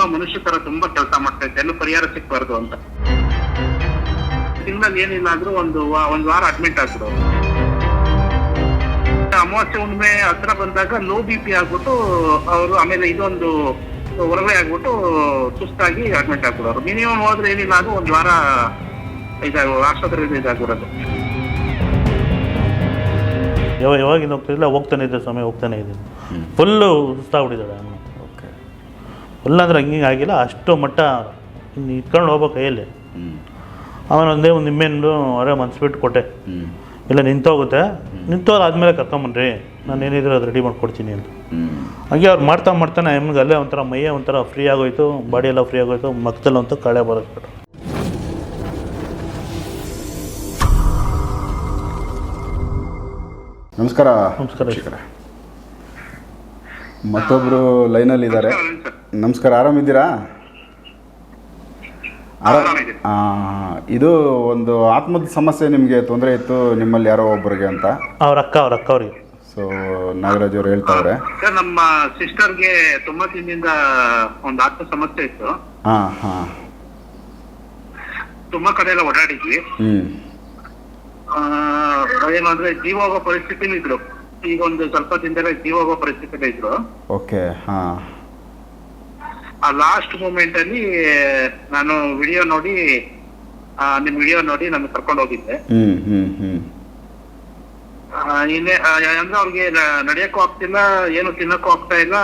ತುಂಬಾ ಮನುಷ್ಯ ತರ ತುಂಬಾ ಕೆಲಸ ಮಾಡ್ತಾ ಇದ್ದೆ. ಎಲ್ಲೂ ಪರಿಹಾರ ಸಿಕ್ಬಾರ್ದು ಅಂತ. ತಿಂಗಳಲ್ಲಿ ಏನಿಲ್ಲ ಅಂದ್ರೂ ಒಂದು ವಾ- ಒಂದ್ ವಾರ ಅಡ್ಮಿಟ್ ಆಗ್ಬಿಡು ಅಮಾವಾಸ್ಯೆ ಹುಣ್ಣಿಮೆ ಹತ್ರ ಬಂದಾಗ ಲೋ ಬಿ ಪಿ ಆಗ್ಬಿಟ್ಟು ಅವರು ಆಮೇಲೆ ಇದೊಂದು ಹೊರಗಡೆ ಆಗ್ಬಿಟ್ಟು ಸುಸ್ತಾಗಿ ಅಡ್ಮಿಟ್ ಆಗ್ಬಿಡೋರು. ಮಿನಿಮಮ್ ಹೋದ್ರೆ ಏನಿಲ್ಲ ಅದು ಒಂದ್ ವಾರ ಇದಾಗ ಆಸ್ಪತ್ರೆಯಲ್ಲಿ ಇದಾಗ್ಬಿಡೋದು ಯಾವಾಗ ಯಾವಾಗಿಂದ ಹೋಗ್ತಿಲ್ಲ ಹೋಗ್ತಾನೆ ಇದ್ದೆ ಸಮಯ ಹೋಗ್ತಾನೆ ಇದ್ದೀನಿ ಫುಲ್ಲು ಸುಸ್ತಾಗ್ಬಿಟ್ಟಿದ್ದಾಳೆ ಅಮ್ಮ ಹಂಗೆ ಹಂಗೆ ಆಗಿಲ್ಲ ಅಷ್ಟು ಮಟ್ಟ ಇನ್ನು ಇಟ್ಕೊಂಡು ಹೋಗ್ಬೇಕು ಕೈಯಲ್ಲಿ. ಆಮೇಲೆ ಒಂದೇ ಒಂದು ನಿಮ್ಮೆಂದು ಹೊರ ಮನ್ಸ್ಬಿಟ್ಟು ಕೊಟ್ಟೆ. ಇಲ್ಲ ನಿಂತೋಗುತ್ತೆ. ನಿಂತೋದು ಆದಮೇಲೆ ಕರ್ಕೊಂಬನ್ರಿ. ನಾನು ಏನಿದ್ರು ಅದು ರೆಡಿ ಮಾಡ್ಕೊಡ್ತೀನಿ ಅಂತ. ಹಾಗೆ ಅವ್ರು ಮಾಡ್ತಾ ಮಾಡ್ತಾನೆ ನಿಮ್ಗೆ ಅಲ್ಲೇ ಒಂಥರ ಮೈಯೇ ಒಂಥರ ಫ್ರೀ ಆಗೋಯ್ತು ಬಾಡಿ ಎಲ್ಲ ಫ್ರೀ ಆಗೋಯ್ತು ಮಕ್ಕದಲ್ಲಿ ಅಂತೂ ಕಳೆ ಬರೋದು ನಮಸ್ಕಾರ ನಮಸ್ಕಾರ. ಶಿಖರ ಮತ್ತೊಬ್ಬರು ಲೈನಲ್ಲಿ ಇದ್ದಾರೆ? ನಮಸ್ಕಾರ ಆರಾಮಿದ್ದೀರಾ ಆರಾಮ್ ಇದ್ದೀರಾ ಆ, ಇದು ಒಂದು ಆತ್ಮದ ಸಮಸ್ಯೆ ನಿಮಗೆ ತೊಂದರೆ ಇತ್ತು ನಿಮ್ಮಲ್ಲಿ ಯಾರೋ ಒಬ್ಬರಿಗೆ ಅಂತ. ಅವ್ರ ಅಕ್ಕ ಅವ್ರ ಅಕ್ಕ ಅವ್ರಿಗೆ. ಸೊ ನಾಗರಾಜ್ ಅವರು ಹೇಳ್ತಾವ್ರೆ. ಸರ್ ನಮ್ಮ ಸಿಸ್ಟರ್ಗೆ ತುಂಬಾ ದಿನದಿಂದ ಒಂದು ಆತ್ಮ ಸಮಸ್ಯೆ ಇತ್ತು. ಹಾ ಹಾ. ತುಂಬಾ ಕಡೆ ಎಲ್ಲ ಓಡಾಡಿದ್ವಿ. ಹ್ಮ್. ಆ, ಏನು ಅಂದ್ರೆ ಜೀವ ಹೋಗೋ ಪರಿಸ್ಥಿತಿಲಿ ಇದ್ರು. ಈಗ ಒಂದು ಸ್ವಲ್ಪ ದಿನದಲ್ಲೇ ಜೀವ ಹೋಗೋ ಪರಿಸ್ಥಿತಿ ಇದ್ರು. ಓಕೆ ಹಾ. ಆ ಲಾಸ್ಟ್ ಮೂಮೆಂಟ್ ಅಲ್ಲಿ ನಾನು ವಿಡಿಯೋ ನೋಡಿ ಆ, ನಿಮ್ ವಿಡಿಯೋ ನೋಡಿ ನಾನು ಕರ್ಕೊಂಡು ಹೋಗಿದ್ದೆ. ಹ್ಮ್ ಹ್ಮ್ ಆ, ಇನ್ನೇ ಆ, ಅಂದ್ರೆ ಅವ್ರಿಗೆ ನ- ನಡಿಯಕ್ಕೂ ಆಗ್ತಿಲ್ಲ ಏನು ತಿನ್ನಕ್ಕೂ ಆಗ್ತಾ ಇಲ್ಲ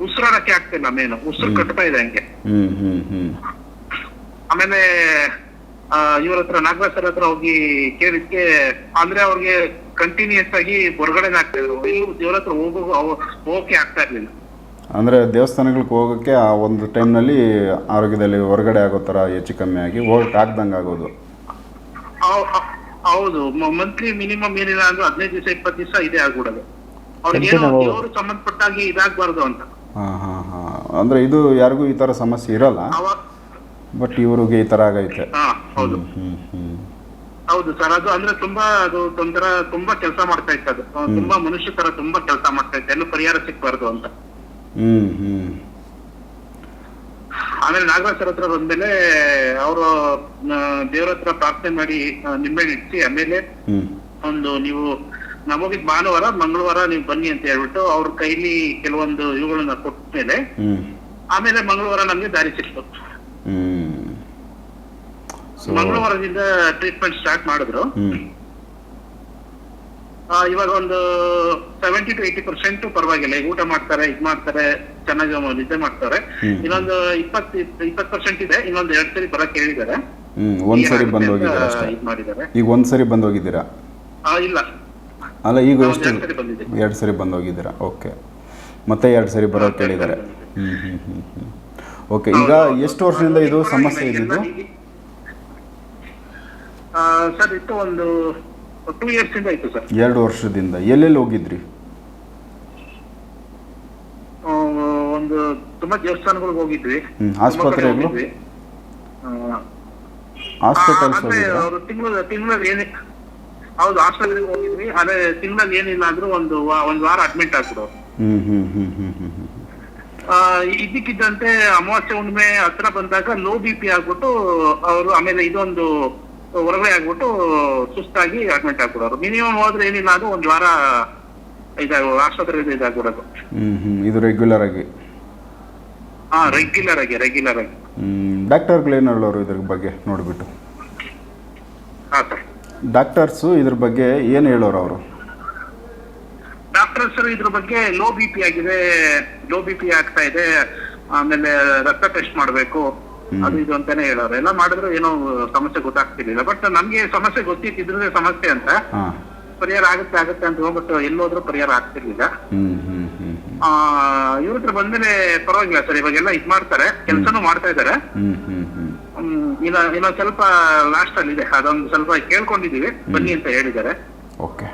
ಉಸಿರಾಡಕ್ಕೆ ಆಗ್ತಿಲ್ಲ ಮೇನು ಉಸಿರು ಕಟ್ತಾ ಇದೆ ಹಂಗೆ. ಹ್ಮ್ ಹ್ಮ್ ಹ್ಮ್. ಆಮೇಲೆ ಇವ್ರ ಹತ್ರ ನಾಗರಾಜ್ ಸರ್ ಹತ್ರ ಹೋಗಿ ಕೇಳಿದ್ಕೆ ಅಂದ್ರೆ ಅವ್ರಿಗೆ ಕಂಟಿನ್ಯೂಸ್ ಆಗಿ ಹೊರಗಡೆ ಆಗ್ತಾ ಇದ್ರು ಇವ್ರು ದೇವ್ರ ಹತ್ರ ಹೋಗೋ ಹೋಗಕ್ಕೆ ಆಗ್ತಾ ಇರ್ಲಿಲ್ಲ. ಅಂದ್ರೆ ದೇವಸ್ಥಾನಗಳಿಗೆ ಹೋಗೋಕ್ಕೆ ಆ ಒಂದು ಟೈಮ್ನಲ್ಲಿ ಆರೋಗ್ಯದಲ್ಲಿ ಹೊರಗಡೆ ಆಗೋ ತರ ಹೆಚ್ಚು ಕಮ್ಮಿ ಆಗಿ ಹೋಗಕ್ಕೆ ಆಗ್ದಂಗೆ ಆಗೋದು. ಹೌದು. ಮಂತ್ಲಿ ಮಿನಿಮಮ್ ಏನಿಲ್ಲ ಅಂದ್ರೆ ಹದಿನೈದು ದಿವಸ ಇಪ್ಪತ್ತು ದಿವಸ ಇದೆ ಆಗ್ಬಿಡೋದು. ಅವ್ರಿಗೆ ಏನೋ Continue ಹೋಗೋದು. ದೇವ್ರು ಸಂಬಂಧಪಟ್ಟಾಗಿ ಇದಾಗ್ಬಾರ್ದು ಅಂತ. ಹಾಂ ಹಾಂ ಹಾಂ. ಅಂದರೆ ಇದು ಯಾರಿಗೂ ಈ ತರ ಸಮಸ್ಯೆ ಇರಲ್ಲ. ಬಟ್ ಇವ್ರಿಗೆ ಈ ತರ ಆಗೈತೆ. ಹಾ ಹೌದು. ಹ್ಞೂ ಹ್ಞೂ ಹೌದು ಸರ್ ಅದು ಅಂದ್ರೆ ತುಂಬಾ ಅದು ಒಂಥರ ತುಂಬಾ ಕೆಲಸ ಮಾಡ್ತಾ ಇತ್ತು ಅದು. ತುಂಬಾ ಮನುಷ್ಯ ತರ ತುಂಬಾ ಕೆಲಸ ಮಾಡ್ತಾ ಇತ್ತು. ಎಲ್ಲೂ ಪರಿಹಾರ ಸಿಕ್ಬಾರ್ದು ಅಂತ. ಆಮೇಲೆ ನಾಗರಾಜ್ ಸರ್ ಹತ್ರ ಬಂದ್ಮೇಲೆ ಅವರು ದೇವ್ರ ಹತ್ರ ಪ್ರಾರ್ಥನೆ ಮಾಡಿ ನಿಂಬೆಹಣ್ಣು ಇಟ್ಟಿ ಆಮೇಲೆ ಒಂದು ನೀವು ನಮಗಿದ್ ಭಾನುವಾರ ಮಂಗಳವಾರ ನೀವು ಬನ್ನಿ ಅಂತ ಹೇಳ್ಬಿಟ್ಟು ಅವ್ರ ಕೈಲಿ ಕೆಲವೊಂದು ಇವುಗಳನ್ನ ಕೊಟ್ಟ ಮೇಲೆ ಆಮೇಲೆ ಮಂಗಳವಾರ ನಮ್ಗೆ ದಾರಿ ಸಿಕ್ತು. ಸೊ ಮಂಗಳವಾರದಿಂದ ಟ್ರೀಟ್ಮೆಂಟ್ ಸ್ಟಾರ್ಟ್ ಮಾಡಿದ್ರು. ಆ, ಇವಾಗ ಒಂದು ಸೆವೆಂಟಿ ಟು ಏಯ್ಟಿ ಪರ್ಸೆಂಟ್ ಪರವಾಗಿಲ್ಲ. ಈಗ ಊಟ ಮಾಡ್ತಾರೆ ಇದ್ ಮಾಡ್ತಾರೆ ಚೆನ್ನಾಗಿ ನಿದ್ದೆ ಮಾಡ್ತಾರೆ. ಹ್ಮ್. ಇನ್ನೊಂದು ಇಪ್ಪತ್ ಇಪ್ಪತ್ ಪರ್ಸೆಂಟ್ ಇದೆ ಇನ್ನೊಂದು ಎರಡ್ ಸರಿ ಬರಕ್ ಹೇಳಿದ್ದಾರೆ. ಹ್ಞೂ ಒಂದು ಸರಿ ಏನಾಗುತ್ತೆ ಬಂದು ಹೋಗಿದ್ದೀರಾ ಈಗ ಒಂದು ಸರಿ ಬಂದು ಹೋಗಿದ್ದೀರಾ? ಇಲ್ಲ. ಅಲ್ಲ ಈಗ ಎಷ್ಟು ಎರಡ್ ಸರಿ ಬಂದು ಹೋಗಿದ್ದೀರಾ? ಓಕೆ ಮತ್ತೆ ಎರಡು ಸರಿ ಬರೋಕ್ ಹೇಳಿದ್ದಾರೆ. ಹ್ಞೂ ಹ್ಞೂ ಹ್ಞೂ ಹ್ಞೂ ಓಕೆ ಈಗ ಎಷ್ಟು ವರ್ಷದಿಂದ ಇದು ಸಮಸ್ಯೆ ಇದ್ದಿದ್ದು ಸರ್ ಇತ್ತು ಒಂದು ಟೂ ಇಯರ್ಸ್ ಇಂದ ಇತ್ತು ಸರ್. ಎರಡು ವರ್ಷದಿಂದ. ಎಲ್ಲೆಲ್ಲಿ ಹೋಗಿದ್ರಿ? ಒಂದು ತುಂಬಾ ದೇವಸ್ಥಾನಗಳಿಗೆ ಹೋಗಿದ್ವಿ. ಹ್ಮ್, ಆಸ್ಪತ್ರೆಗಳು? ಹಾಸ್ಪಿಟಲ್ಸ್ ಹೋಗಿದ್ರಾ? ಅವರು ತಿಂಗಳ ತಿಂಗಳಲ್ಲಿ ಏನೇ ಹೌದು ಹಾಸ್ಪಿಟಲ್ಗೆ ಹೋಗಿದ್ವಿ. ಅದೇ ತಿಂಗಳಲ್ಲಿ ಏನಿಲ್ಲ ಅಂದ್ರೂ ಒಂದು ವಾ- ಒಂದ್ ವಾರ ಅಡ್ಮಿಟ್ ಆಗ್ಬಿಡು ಹ್ಮ್ ಹ್ಮ್ ಹ್ಮ್ ಹ್ಮ್ ಹ್ಮ್ ಆ, ಇದ್ದಕ್ಕಿದ್ದಂತೆ ಅಮಾವಾಸ್ಯೆ ಹುಣ್ಣಿಮೆ ಹತ್ರ ಬಂದಾಗ ಲೋ ಬಿ ಪಿ ಆಗ್ಬಿಟ್ಟು ಅವರು ಆಮೇಲೆ ಇದೊಂದು ಹೊರಗಡೆ ಆಗ್ಬಿಟ್ಟು ಸುಸ್ತಾಗಿ ಅಡ್ಮಿಟ್ ಆಗ್ಬಿಡೋರು ಮಿನಿಮಮ್ ಹೋದ್ರೆ ಏನಿಲ್ಲ ಅದು ಒಂದ್ ವಾರ ಇದಾಗ ಆಸ್ಪತ್ರೆಯಲ್ಲಿ ಇದಾಗ್ಬಿಡೋದು. ಹ್ಞೂ ಹ್ಞೂ ಇದು ರೆಗ್ಯುಲರ್ ಆಗಿ. ಹಾ ರೆಗ್ಯುಲರ್ ಆಗಿ ರೆಗ್ಯುಲರ್ ಆಗಿ. ಡಾಕ್ಟರ್ಗಳು ಏನು ಹೇಳೋರು ಇದ್ರ ಬಗ್ಗೆ ನೋಡಿಬಿಟ್ಟು? ಹಾ ಸರ್. ಡಾಕ್ಟರ್ಸು ಇದ್ರ ಬಗ್ಗೆ ಏನು ಹೇಳೋರು ಅವರು? ಡಾಕ್ಟರ್ ಸರ್ ಇದ್ರ ಬಗ್ಗೆ ಲೋ ಬಿ ಪಿ ಆಗಿದೆ. ಲೋ ಬಿ ಪಿ ಆಗ್ತಾ ಇದೆ. ಆಮೇಲೆ ರಕ್ತ ಟೆಸ್ಟ್ ಮಾಡ್ಬೇಕು. ಅದು ಇದು ಅಂತಾನೆ ಹೇಳೋರು. ಎಲ್ಲ ಮಾಡಿದ್ರು ಏನೋ ಸಮಸ್ಯೆ ಗೊತ್ತಾಗ್ತಿರ್ಲಿಲ್ಲ. ಬಟ್ ನಮ್ಗೆ ಸಮಸ್ಯೆ ಗೊತ್ತಿತ್ತಿದ್ರೆ ಸಮಸ್ಯೆ ಅಂತ. ಪರಿಹಾರ ಆಗುತ್ತೆ ಆಗುತ್ತೆ ಅಂತ ಹೋಗ್ಬಿಟ್ಟು ಎಲ್ಲೋದ್ರೂ ಪರಿಹಾರ ಆಗ್ತಿರ್ಲಿಲ್ಲ. ಇವ್ರ ಹತ್ರ ಬಂದ್ಮೇಲೆ ಪರವಾಗಿಲ್ಲ ಸರ್. ಇವಾಗೆಲ್ಲ ಇದ್ ಮಾಡ್ತಾರೆ ಕೆಲ್ಸನೂ ಮಾಡ್ತಾ ಇದಾರೆ. ಇನ್ನೊಂದ್ ಸ್ವಲ್ಪ ಲಾಸ್ಟ್ ಅಲ್ಲಿ ಇದೆ. ಅದೊಂದು ಸ್ವಲ್ಪ ಕೇಳ್ಕೊಂಡಿದೀವಿ ಬನ್ನಿ ಅಂತ ಹೇಳಿದ್ದಾರೆ. ಓಕೆ.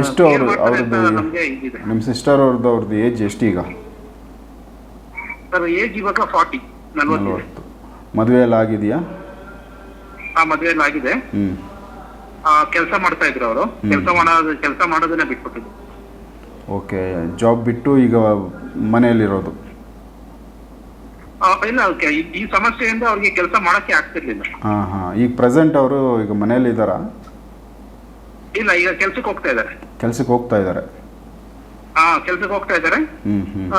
ಎಷ್ಟು ಅವರು ಅವ್ರದ್ದು ನಿಮ್ಮ ಸಿಸ್ಟರ್ ಅವ್ರದ್ದು ಅವ್ರದ್ದು ಏಜ್ ಎಷ್ಟು ಈಗ? ಸರ್ ಏಜ್ ಇವಾಗ ಫಾರ್ಟಿ ನಲ್ವತ್ತು. ನಲ್ವತ್ತು. ಮದುವೆ ಎಲ್ಲ ಆಗಿದೆಯಾ? ಆ ಮದುವೆಲ್ಲ ಆಗಿದೆ. ಹ್ಞೂ ಆ ಕೆಲಸ ಮಾಡ್ತಾ ಇದ್ರು ಅವರು. ಕೆಲಸ ಮಾಡೋದು ಕೆಲಸ ಮಾಡೋದನ್ನ ಬಿಟ್ಬಿಟ್ಟಿದ್ರು. ಓಕೆ ಜಾಬ್ ಬಿಟ್ಟು ಈಗ ಮನೆಯಲ್ಲಿರೋದು. ಆ, ಇಲ್ಲ ಓಕೆ. ಈ- ಈ ಸಮಸ್ಯೆಯಿಂದ ಅವ್ರಿಗೆ ಕೆಲಸ ಮಾಡಕ್ಕೆ ಆಗ್ತಿರ್ಲಿಲ್ಲ. ಹಾಂ ಹಾಂ. ಈಗ ಪ್ರೆಸೆಂಟ್ ಅವರು ಈಗ ಮನೇಲಿ ಇದ್ದಾರಾ ಇಲ್ಲ ಈಗ ಕೆಲ್ಸಕ್ಕೆ ಹೋಗ್ತಾ ಇದ್ದಾರೆ. ಕೆಲ್ಸಕ್ಕೆ ಹೋಗ್ತಾ ಇದ್ದಾರೆ. ಆ ಕೆಲ್ಸಕ್ಕೆ ಹೋಗ್ತಾ ಹ್ಞೂ ಹ್ಞೂ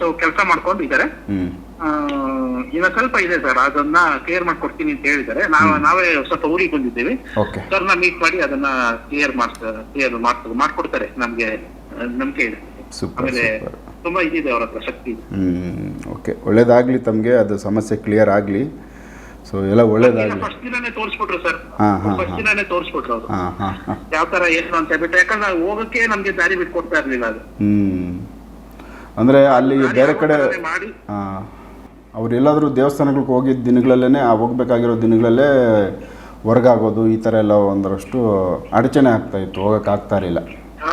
ಸೊ ಕೆಲಸ ಮಾಡ್ಕೊಂಡು ಹ್ಮ್. ಹ್ಞೂ ಇನ್ನ ಸ್ವಲ್ಪ ಇದೆ ಸರ್ ಅದನ್ನ ಕ್ಲಿಯರ್ ಮಾಡ್ಕೊಡ್ತೀನಿ ಅಂತ ಹೇಳಿದ್ದಾರೆ. ನಾವು ನಾವೇ ಸ್ವಲ್ಪ ಊರಿಗೆ ಬಂದಿದ್ದೀವಿ. ಓಕೆ ಸರ್ನ ಮೀಟ್ ಮಾಡಿ ಅದನ್ನ ಕ್ಲಿಯರ್ ಮಾಡ್ತಾರೆ ಕ್ಲಿಯರ್ ಮಾಡ್ತ ಮಾಡ್ಕೊಡ್ತಾರೆ ನಮ್ಗೆ ನಂಬಿಕೆ ಇದೆ ಸೂಪರ್ ಆಮೇಲೆ ತುಂಬಾ ಇದಿದೆ ಅವ್ರ ಹತ್ರ ಶಕ್ತಿ. ಇದೆ ಹ್ಞೂ ಓಕೆ ಒಳ್ಳೇದಾಗಲಿ ತಮಗೆ ಅದು ಸಮಸ್ಯೆ ಕ್ಲಿಯರ್ ಆಗಲಿ. ಸೊ ಎಲ್ಲ ಒಳ್ಳೇದಾಗಲಿ. ಫಸ್ಟ್ ದಿನಾನೇ ತೋರಿಸ್ಬಿಟ್ರು ಸರ್ ಹಾ, ಹಾ, ಫಸ್ಟ್ ದಿನನೇ ದಿನಾನೇ ತೋರಿಸ್ಬಿಟ್ರು ಅವ್ರು. ಹಾಂ ಹಾಂ ಹಾಂ. ಯಾವ ತರ ಏನು ಅಂತ ಹೇಳ್ಬಿಟ್ಟು ಯಾಕಂದ್ರೆ ನಾವು ಹೋಗಕ್ಕೆ ನಮ್ಗೆ ದಾರಿ ಬಿಟ್ಕೊಡ್ತಾ ಇರ್ಲಿಲ್ಲ ಅದು. ಹ್ಮ್. ಅಂದ್ರೆ ಅಲ್ಲಿ ಬೇರೆ ಕಡೆ ಮಾಡಿ. ಹಾಂ. ಅವ್ರು ಎಲ್ಲಾದರೂ ದೇವಸ್ಥಾನಗಳಿಗೆ ಹೋಗಿದ್ದ ದಿನಗಳಲ್ಲೇ ಆ ಹೋಗ್ಬೇಕಾಗಿರೋ ದಿನಗಳಲ್ಲೇ ಹೊರಗಾಗೋದು ಈ ಥರ ಎಲ್ಲ ಒಂದರಷ್ಟು ಅಡಚಣೆ ಆಗ್ತಾ ಇತ್ತು ಹೋಗಕ್ಕೆ ಆಗ್ತಾ ಇರಲಿಲ್ಲ.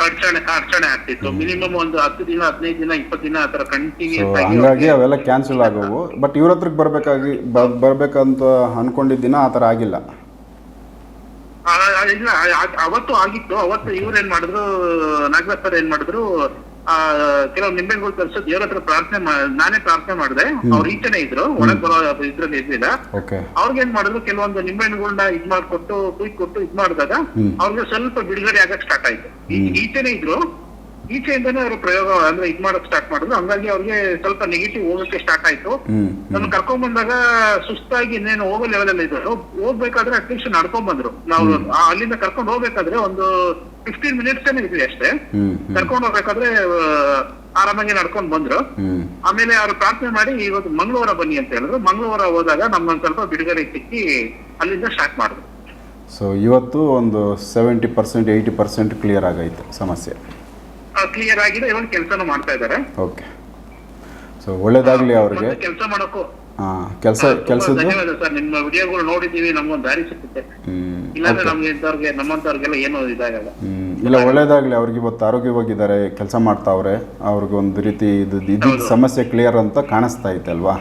ಅಡಚಣೆ ಅಡಚಣೆ ಆಗ್ತಿತ್ತು. ಮಿನಿಮಮ್ ಒಂದು ಹತ್ತು ದಿನ ಹದಿನೈದು ದಿನ ಇಪ್ಪತ್ತು ದಿನ ಕಂಟಿನ್ಯೂಸ್ ಹಂಗಾಗಿ ಅವೆಲ್ಲ ಕ್ಯಾನ್ಸಲ್ ಆಗೋವು. ಬಟ್ ಇವ್ರ ಹತ್ರಕ್ಕೆ ಬರಬೇಕಾಗಿ ಬರಬೇಕಂತ ಅನ್ಕೊಂಡಿದ್ದ ದಿನ ಆ ಥರ ಆಗಿಲ್ಲ. ಇಲ್ಲ ಅವತ್ತು ಆಗಿತ್ತು. ಅವತ್ತು ಇವ್ರು ಏನ್ ಮಾಡಿದ್ರು ನಾಗರಾಜ್ ಸರ್ ಏನ್ ಮಾಡಿದ್ರು ಆ ಕೆಲವು ನಿಂಬೆಗಳು ತರಿಸ ದೇವ್ರ ಹತ್ರ ಪ್ರಾರ್ಥನೆ ನಾನೇ ಪ್ರಾರ್ಥನೆ ಮಾಡಿದೆ. ಅವ್ರು ಈಚೆನೆ ಇದ್ರು ಒಳಗ್ ಬರೋ ಇದ್ರಲ್ಲಿ ಇರ್ಲಿಲ್ಲ. ಅವ್ರಿಗೆ ಏನ್ ಮಾಡಿದ್ರು ಕೆಲವೊಂದು ನಿಂಬೆಹಣ್ಣುಗಳನ್ನ ಇದ್ ಮಾಡ್ಕೊಟ್ಟು ಕುಯ್ ಕೊಟ್ಟು ಇದ್ ಮಾಡಿದಾಗ. ಅವ್ರಿಗೆ ಸ್ವಲ್ಪ ಬಿಡುಗಡೆ ಆಗಕ್ ಸ್ಟಾರ್ಟ್ ಆಯ್ತು. ಈಚೆನೆ ಇದ್ರು ಈಚೆಯಿಂದಾನೇ ಅವರು ಪ್ರಯೋಗ ಅಂದ್ರೆ ಇದ್ ಮಾಡಕ್ ಸ್ಟಾರ್ಟ್ ಮಾಡಿದ್ರು. ಹಂಗಾಗಿ ಅವ್ರಿಗೆ ಸ್ವಲ್ಪ ನೆಗೆಟಿವ್ ಹೋಗಕ್ಕೆ ಸ್ಟಾರ್ಟ್ ಆಯ್ತು. ನಾನು ಕರ್ಕೊಂಡ್ ಬಂದಾಗ ಸುಸ್ತಾಗಿ ಇನ್ನೇನು ಹೋಗೋ ಲೆವೆಲ್ ಅಲ್ಲಿ ಇದ್ರು. ಹೋಗ್ಬೇಕಾದ್ರೆ ಅಟ್ಲೀಸ್ಟ್ ನಡ್ಕೊಂಡ್ ಬಂದ್ರು. ನಾವು ಅಲ್ಲಿಂದ ಕರ್ಕೊಂಡ್ ಹೋಗ್ಬೇಕಾದ್ರೆ ಒಂದು ಫಿಫ್ಟೀನ್ ಮಿನಿಟ್ಸ್ ಇದ್ವಿ ಅಷ್ಟೇ. ಕರ್ಕೊಂಡ್ ಹೋಗ್ಬೇಕಾದ್ರೆ ಆರಾಮಾಗಿ ನಡ್ಕೊಂಡ್ ಬಂದ್ರು. ಆಮೇಲೆ ಅವ್ರು ಪ್ರಾರ್ಥನೆ ಮಾಡಿ ಇವತ್ತು ಮಂಗಳವಾರ ಬನ್ನಿ ಅಂತ ಹೇಳಿದ್ರು. ಮಂಗಳವಾರ ಹೋದಾಗ ನಮ್ಮನ್ನ ಸ್ವಲ್ಪ ಬಿಡುಗಡೆ ಸಿಕ್ಕಿ ಅಲ್ಲಿಂದ ಸ್ಟಾರ್ಟ್ ಮಾಡಿದ್ರು. ಸೊ ಇವತ್ತು ಒಂದು seventy percent eighty percent clear ಆಗೈತೆ ಸಮಸ್ಯೆ. ಕ್ಲಿಯರ್ ಆಗಿದೆ ಇವಾಗ ಕೆಲಸನೂ ಮಾಡ್ತಾ ಇದಾರೆ ಓಕೆ ಸೊ ಒಳ್ಳೇದಾಗ್ಲಿ ಅವ್ರಿಗೆ. ಕೆಲಸ ಮಾಡೋಕ್ಕೂ ಹಾ ಕೆಲಸ ಕೆಲಸ ಧನ್ಯವಾದ ಸರ್. ನಿಮ್ಮ ವಿಡಿಯೋಗಳು ನೋಡಿದೀವಿ ನಮ್ಗೊಂದು ದಾರಿ ಹ್ಞೂ ಇಲ್ಲಾಂದ್ರೆ ನಮ್ಗೆ ಇಂಥವ್ರಿಗೆ ನಮ್ಮಂತವ್ರಿಗೆಲ್ಲ ಏನು ಇದಾಗಲ್ಲ. ಇಲ್ಲ ಒಳ್ಳೇದಾಗಲಿ. ಅವ್ರಿಗೆ ಇವತ್ತು ಆರೋಗ್ಯವಾಗಿದ್ದಾರೆ ಕೆಲಸ ಮಾಡ್ತಾವ್ರೆ. ಅವ್ರಿಗೆ ಒಂದು ರೀತಿ ಇದು ಇದ್ದಿದ್ದ ಸಮಸ್ಯೆ ಕ್ಲಿಯರ್ ಅಂತ ಕಾಣಿಸ್ತಾ ಐತೆ ಅಲ್ವಾ?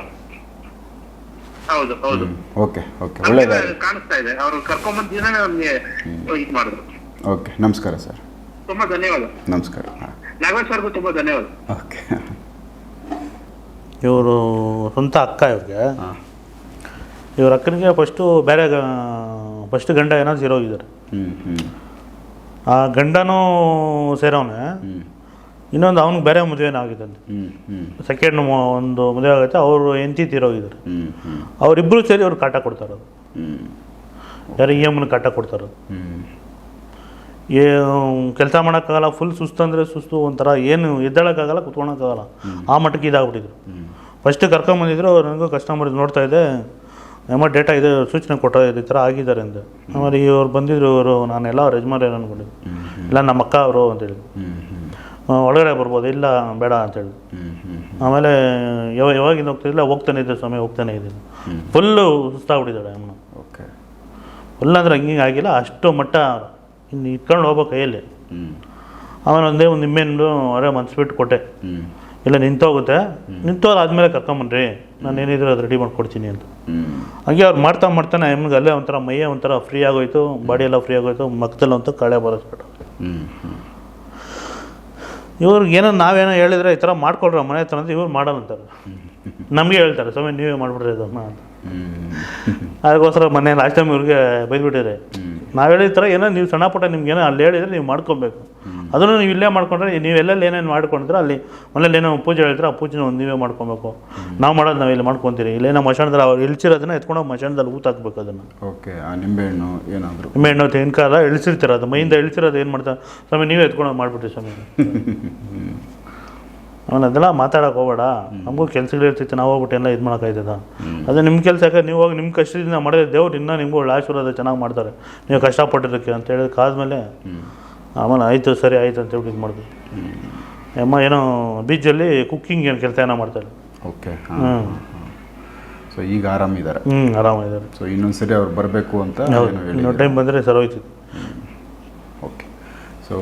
ಹೌದು ಹೌದು. ಓಕೆ ಓಕೆ ಒಳ್ಳೇದಾಗಲಿ. ಕಾಣಿಸ್ತಾ ಇದೆ. ಅವ್ರು ಕರ್ಕೊಂಡ್ ದಿನ ನಮ್ಗೆ ಇದ್ ಮಾಡಿದ್ರು. ಓಕೆ ನಮಸ್ಕಾರ ಸರ್. ತುಂಬಾ ಧನ್ಯವಾದ. ನಮಸ್ಕಾರ. ಹಾಂ. ನಾಗರಾಜ್ ಸರ್ಗೂ ತುಂಬಾ ಧನ್ಯವಾದ. ಓಕೆ. ಇವರು ಸ್ವಂತ ಅಕ್ಕ ಇವ್ರಿಗೆ. ಇವ್ರ ಅಕ್ಕನಿಗೆ ಫಸ್ಟು ಬೇರೆ ಫಸ್ಟ್ ಗಂಡ ಏನೋ ಸೇರೋಗಿದ್ದಾರೆ. ಹ್ಞೂ ಹ್ಞೂ ಆ ಗಂಡನೂ ಸೇರೋನೆ. ಇನ್ನೊಂದು ಅವ್ನಿಗೆ ಬೇರೆ ಮದುವೆನ ಆಗಿದ್ದಂತೆ ಹ್ಞೂ ಹ್ಞೂ ಸೆಕೆಂಡ್ ಒಂದು ಮದುವೆ ಆಗುತ್ತೆ ಅವರು ಎಂತಿ ತೀರೋಗಿದ್ದಾರೆ. ಅವರಿಬ್ಬರು ಸೇರಿ ಅವ್ರು ಕಾಟ ಕೊಡ್ತಾರದು. ಹ್ಞೂ ಯಾರು ಇ ಎಮ್ನ ಕಾಟ ಕೊಡ್ತಾರದು. ಹ್ಞೂ ಏ ಕೆಲಸ ಮಾಡೋಕ್ಕಾಗಲ್ಲ ಫುಲ್ ಸುಸ್ತು ಅಂದರೆ ಸುಸ್ತು ಒಂಥರ ಏನು ಎದ್ದೇಳೋಕ್ಕಾಗಲ್ಲ ಕುತ್ಕೊಳಕ್ಕಾಗಲ್ಲ. ಆ ಮಟ್ಟಕ್ಕೆ ಇದಾಗ್ಬಿಟ್ಟಿದ್ರು. ಫಸ್ಟ್ ಕರ್ಕೊಂಬಂದಿದ್ರು ನನಗೂ ಕಸ್ಟಮರ್ ನೋಡ್ತಾ ಇದ್ದೆ ನಮ್ಮ ಡೇಟಾ ಇದೆ ಸೂಚನೆ ಕೊಟ್ಟ ಈ ಥರ ಆಗಿದ್ದಾರೆ ಅಂತ ಆಮೇಲೆ ಇವ್ರು ಬಂದಿದ್ರು ಇವರು ನಾನೆಲ್ಲ ಅವ್ರ ಯಜಮಾನ ಅನ್ಕೊಂಡಿದ್ದು ಇಲ್ಲ ನಮ್ಮ ಅಕ್ಕ ಅವರು ಅಂತೇಳಿ ಒಳಗಡೆ ಬರ್ಬೋದು ಇಲ್ಲ ಬೇಡ ಅಂತೇಳಿ ಆಮೇಲೆ ಯಾವ ಯಾವಾಗಿಂದ ಹೋಗ್ತಿದ್ದಿಲ್ಲ ಹೋಗ್ತಾನೆ ಇದ್ದೆ ಸ್ವಾಮಿ ಹೋಗ್ತಾನೆ ಇದ್ದೀನಿ. ಫುಲ್ಲು ಸುಸ್ತಾಗ್ಬಿಟ್ಟಿದ್ದಾಳೆ ಅಮ್ಮನ. ಓಕೆ ಫುಲ್ ಅಂದ್ರೆ ಹಂಗಿಂಗೆ ಆಗಿಲ್ಲ ಅಷ್ಟು ಮಟ್ಟ ಇನ್ನು ಇಟ್ಕೊಂಡು ಹೋಗ್ಬೇಕು ಕೈಯಲ್ಲಿ. ಆಮೇಲೆ ಒಂದೇ ಒಂದು ನಿಂಬೆಹಣ್ಣು ಅರೆ ಮನ್ಸ್ಬಿಟ್ಟು ಕೊಟ್ಟೆ. ಇಲ್ಲ ನಿಂತೋಗುತ್ತೆ. ನಿಂತೋದು ಆದಮೇಲೆ ಕರ್ಕೊಂಬನ್ರಿ. ನಾನು ಏನಿದ್ರು ಅದು ರೆಡಿ ಮಾಡ್ಕೊಡ್ತೀನಿ ಅಂತ. ಹಾಗೆ ಅವ್ರು ಮಾಡ್ತಾ ಮಾಡ್ತಾನೆ ನಿಮ್ಗೆ ಅಲ್ಲೇ ಒಂಥರ ಮೈಯೇ ಒಂಥರ ಫ್ರೀ ಆಗೋಯ್ತು ಬಾಡಿ ಎಲ್ಲ ಫ್ರೀ ಆಗೋಯ್ತು ಮಕ್ಕದಲ್ಲಿ ಅಂತೂ ಕಳೆ ಬರೋಸ್ಬಿಟ್ಟು ಇವ್ರಿಗೆ ಏನೋ ನಾವೇನೋ ಹೇಳಿದ್ರೆ ಈ ಥರ ಮಾಡ್ಕೊಳ್ರ ಮನೆ ಹತ್ರ ಅಂತ ಇವ್ರು ಮಾಡಲ್ಲ ಅಂತಾರೆ ನಮಗೆ ಹೇಳ್ತಾರೆ ಸ್ವಾಮಿ ನೀವೇ ಮಾಡಿಬಿಡ್ರಿ ಅದನ್ನ ಅಂತ. ಅದಕ್ಕೋಸ್ಕರ ಮೊನ್ನೆ ಲಾಸ್ಟ್ ಟೈಮ್ ಇವ್ರಿಗೆ ಬೈದ್ಬಿಟ್ಟಿದೆ ನಾವು ಹೇಳಿದ ಥರ ಏನೋ ನೀವು ಸಣ್ಣ ಪುಟ್ಟ ನಿಮ್ಗೆ ಏನೋ ಅಲ್ಲಿ ಹೇಳಿದ್ರೆ ನೀವು ಮಾಡ್ಕೊಬೇಕು. ಅದನ್ನು ನೀವು ಇಲ್ಲೇ ಮಾಡ್ಕೊಂಡ್ರೆ ನೀವು ಎಲ್ಲೆಲ್ಲಿ ಏನೇನು ಮಾಡ್ಕೊಂಡಿದ್ರೆ ಅಲ್ಲಿ ಮನೇಲಿ ಏನೋ ಪೂಜೆ ಹೇಳಿದ್ರೆ ಆ ಪೂಜೆನ ಒಂದು ನೀವೇ ಮಾಡ್ಕೊಬೇಕು. ನಾವು ಮಾಡೋದು ನಾವು ಇಲ್ಲಿ ಮಾಡ್ಕೊತೀರಿ. ಇಲ್ಲೇನೋ ಮಶಾಣದಲ್ಲಿ ಅವ್ರು ಇಳಿಸಿರೋದನ್ನ ಎತ್ಕೊಂಡು ಮಶಾಣದಲ್ಲಿ ಊತ ಹಾಕ್ಬೇಕು ಅದನ್ನು. ಓಕೆ ಆ ನಿಂಬೆಹಣ್ಣು ಏನಾದರೂ? ನಿಂಬೆಹಣ್ಣು ತೆಂಗಿನಕಾಲ ಇಳಿಸಿರ್ತಾರೆ ಅದು ಮೈಯಿಂದ ಇಳಿಸಿರೋದು ಏನು ಮಾಡ್ತಾರೆ? ಸ್ವಾಮಿ ನೀವೇ ಎತ್ಕೊಂಡು ಮಾಡಿಬಿಟ್ರಿ ಸ್ವಾಮಿ. ಅವನು ಅದೆಲ್ಲ ಮಾತಾಡೋಕೆ ಹೋಗಬೇಡ. ನಮಗೂ ಕೆಲಸಗಳು ಇರ್ತಿತ್ತು ನಾವು ಹೋಗ್ಬಿಟ್ಟು ಎಲ್ಲ ಇದು ಮಾಡೋಕ್ಕಾಯ್ತದ ಅದೇ ನಿಮ್ಮ ಕೆಲಸ ಯಾಕೆ ನೀವು ಹೋಗಿ ನಿಮ್ಮ ಕಷ್ಟದಿಂದ ಮಾಡಿದ್ರೆ ದೇವ್ರು ಇನ್ನೂ ನಿಮಗೂ ಒಳ್ಳೆ ಆಶೀರ್ವಾದ ಚೆನ್ನಾಗಿ ಮಾಡ್ತಾರೆ. ನೀವು ಕಷ್ಟಪಟ್ಟಿದ್ದಕ್ಕೆ ಅಂತ ಹೇಳಿದ ಆದಮೇಲೆ ಆಮೇಲೆ ಆಯಿತು ಸರಿ ಆಯಿತು ಅಂತ ಹೇಳಿ ಇದು ಮಾಡಿದ್ವಿ ಅಮ್ಮ ಏನೋ ಬೀಚಲ್ಲಿ ಕುಕ್ಕಿಂಗ್ ಏನು ಕೆಲಸ ಏನೋ ಮಾಡ್ತಾರೆ ಓಕೆ ಹ್ಞೂ ಸೊ ಈಗ ಆರಾಮಿದ್ದಾರೆ ಹ್ಞೂ ಆರಾಮಿದ್ದಾರೆ ಸೊ ಇನ್ನೊಂದು ಸರಿ ಅವ್ರು ಬರಬೇಕು ಅಂತ ಇನ್ನೊಂದು ಟೈಮ್ ಬಂದರೆ ಸರಿ ಹೋಯ್ತು. ಓಕೆ. ಸೊ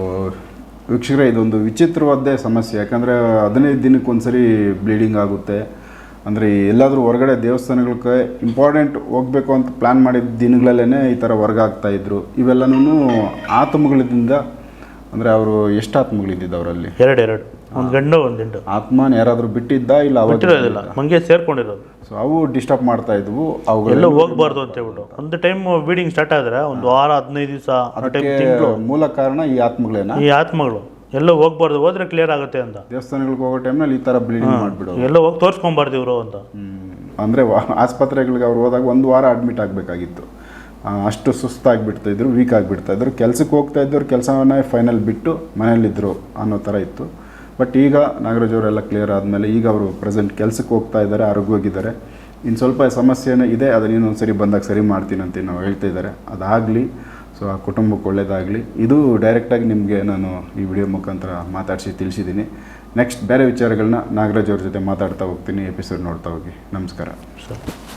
ವೀಕ್ಷಕರೇ, ಇದೊಂದು ವಿಚಿತ್ರವಾದ್ದೇ ಸಮಸ್ಯೆ. ಯಾಕಂದರೆ ಹದಿನೈದು ದಿನಕ್ಕೆ ಒಂದ್ಸರಿ ಬ್ಲೀಡಿಂಗ್ ಆಗುತ್ತೆ. ಅಂದರೆ ಎಲ್ಲಾದರೂ ಹೊರಗಡೆ ದೇವಸ್ಥಾನಗಳಿಗೆ ಇಂಪಾರ್ಟೆಂಟ್ ಹೋಗಬೇಕು ಅಂತ ಪ್ಲ್ಯಾನ್ ಮಾಡಿದ ದಿನಗಳಲ್ಲೇ ಈ ಥರ ಹೊರಗಾಗ್ತಾಯಿದ್ರು ಇವೆಲ್ಲನೂ ಆತಂಕಗಳಿಂದ ಅಂದರೆ ಅವರು ಎಷ್ಟು ಆತ್ಮಗಳಿದ್ದಿದ್ದು ಅವರಲ್ಲಿ? ಎರಡು ಎರಡು. ಒಂದು ಗಂಡು ಒಂದು ಹೆಂಡು ಆತ್ಮನ ಯಾರಾದರೂ ಬಿಟ್ಟಿದ್ದ ಇಲ್ಲ ಬಿಟ್ಟಿರೋದಿಲ್ಲ. ಮಂಗೆ ಸೇರ್ಕೊಂಡಿರೋದು. ಸೊ ಅವು ಡಿಸ್ಟರ್ಬ್ ಮಾಡ್ತಾ ಇದ್ವು ಅವುಗಳೆಲ್ಲ ಹೋಗ್ಬಾರ್ದು ಅಂತ ಹೇಳ್ಬಿಟ್ಟು. ಒಂದು ಟೈಮ್ ಬೀಡಿಂಗ್ ಸ್ಟಾರ್ಟ್ ಆದ್ರೆ ಒಂದು ವಾರ ಹದಿನೈದು ದಿವಸ ಟೈಮ್ ತಿಂಗಳು. ಮೂಲ ಕಾರಣ ಈ ಆತ್ಮಗಳೇನ? ಈ ಆತ್ಮಗಳು. ಎಲ್ಲೋ ಹೋಗ್ಬಾರ್ದು ಹೋದ್ರೆ ಕ್ಲಿಯರ್ ಆಗುತ್ತೆ ಅಂತ. ದೇವಸ್ಥಾನಗಳಿಗೆ ಹೋಗೋ ಟೈಮ್ನಲ್ಲಿ ಈ ಥರ ಬ್ಲೀಡಿಂಗ್ ಮಾಡಿಬಿಡೋ ಎಲ್ಲೋ ಹೋಗಿ ತೋರಿಸ್ಕೊಂಬಾರ್ದು ಇವರು ಅಂತ. ಅಂದರೆ ಆಸ್ಪತ್ರೆಗಳಿಗೆ ಅವ್ರು ಹೋದಾಗ ಒಂದು ವಾರ ಅಡ್ಮಿಟ್ ಆಗಬೇಕಾಗಿತ್ತು. ಅಷ್ಟು ಸುಸ್ತಾಗಿಬಿಡ್ತಾ ಇದ್ರು ವೀಕ್ ಆಗಿಬಿಡ್ತಾ ಇದ್ರು. ಕೆಲಸಕ್ಕೆ ಹೋಗ್ತಾ ಇದ್ದವ್ರು ಕೆಲಸವನ್ನೇ ಫೈನಲ್ ಬಿಟ್ಟು ಮನೇಲಿದ್ದರು ಅನ್ನೋ ಥರ ಇತ್ತು. ಬಟ್ ಈಗ ನಾಗರಾಜ್ ಅವರೆಲ್ಲ ಕ್ಲಿಯರ್ ಆದಮೇಲೆ ಈಗ ಅವರು ಪ್ರೆಸೆಂಟ್ ಕೆಲಸಕ್ಕೆ ಹೋಗ್ತಾ ಇದ್ದಾರೆ, ಆರೋಗ್ಯವಾಗಿದ್ದಾರೆ. ಇನ್ನು ಸ್ವಲ್ಪ ಸಮಸ್ಯೆನೇ ಇದೆ, ಅದನ್ನ ಇನ್ನೊಂದು ಸರಿ ಬಂದಾಗ ಸರಿ ಮಾಡ್ತೀನಿ ಅಂತ ನಾವು ಹೇಳ್ತಾ ಇದ್ದಾರೆ. ಅದಾಗಲಿ ಸೊ ಆ ಕುಟುಂಬಕ್ಕೆ ಒಳ್ಳೇದಾಗಲಿ. ಇದು ಡೈರೆಕ್ಟಾಗಿ ನಿಮಗೆ ನಾನು ಈ ವಿಡಿಯೋ ಮುಖಾಂತರ ಮಾತಾಡಿಸಿ ತಿಳಿಸಿದ್ದೀನಿ. ನೆಕ್ಸ್ಟ್ ಬೇರೆ ವಿಚಾರಗಳನ್ನ ನಾಗರಾಜ್ ಅವ್ರ ಜೊತೆ ಮಾತಾಡ್ತಾ ಹೋಗ್ತೀನಿ ಎಪಿಸೋಡ್ ನೋಡ್ತಾ ಹೋಗಿ. ನಮಸ್ಕಾರ. ಸರ್.